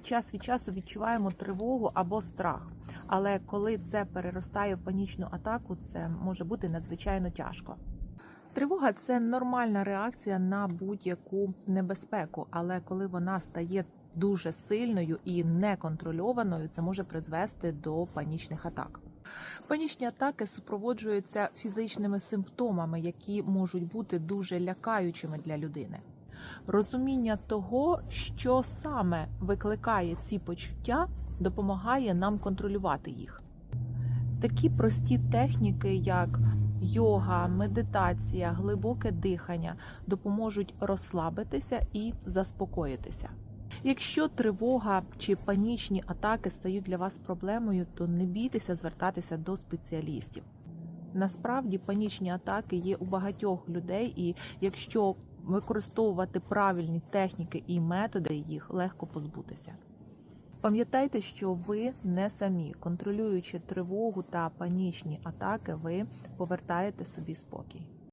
час від часу відчуваємо тривогу або страх. Але коли це переростає в панічну атаку, це може бути надзвичайно тяжко. Тривога це нормальна реакція на будь-яку небезпеку, але коли вона стає дуже сильною і неконтрольованою, це може призвести до панічних атак. Панічні атаки супроводжуються фізичними симптомами, які можуть бути дуже лякаючими для людини. Розуміння того, що саме викликає ці почуття, допомагає нам контролювати їх. Такі прості техніки, як йога, медитація, глибоке дихання, допоможуть розслабитися і заспокоїтися. Якщо тривога чи панічні атаки стають для вас проблемою, то не бійтеся звертатися до спеціалістів. Насправді панічні атаки є у багатьох людей, і якщо використовувати правильні техніки і методи, їх легко позбутися. Пам'ятайте, що ви не самі, контролюючи тривогу та панічні атаки, ви повертаєте собі спокій.